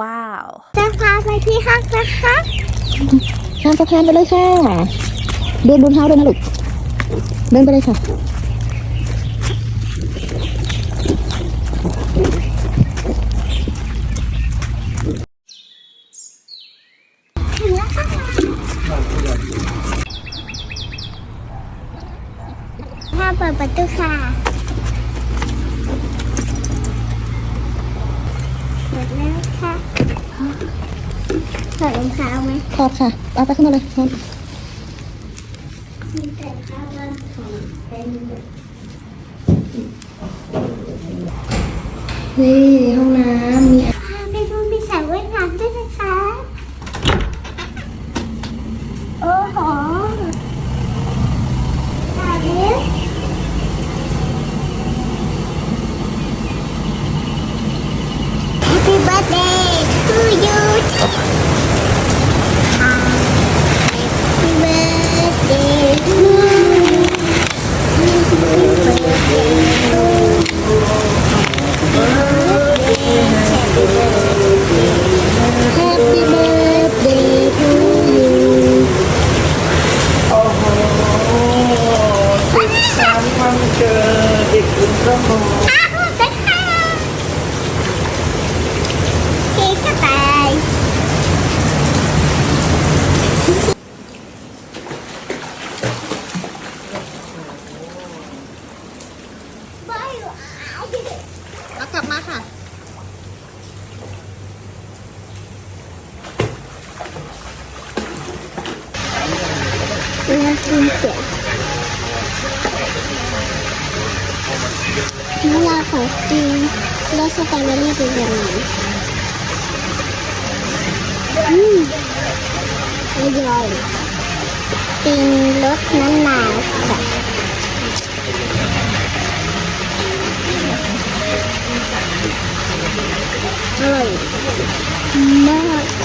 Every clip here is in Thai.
ว้าว จะพาไปที่ห้างนะคะข้ามสะพานไปเลยค่ะ เดินบนเท้าด้วยนะลูก เดินไปเลยค่ะ ถึงแล้วค่ะถ้าเปิดประตูค่ะ ถอดค่ะ เอาไปข้างนอกเลยนอนมีแต่ข้าวว่าของเป็นนี่ห้องน้ำมี ค่ะน่ากินเสียงน้ำลาของจริงรสสตรอเบอรี่เป็นแบบนี้อืมอร่อยปิงรสมะนาวค่ะ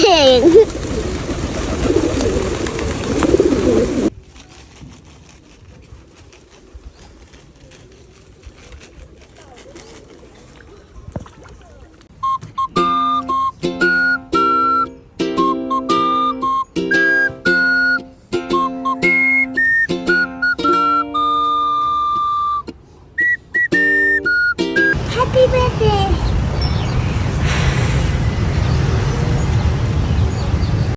ยจ Happy birthday.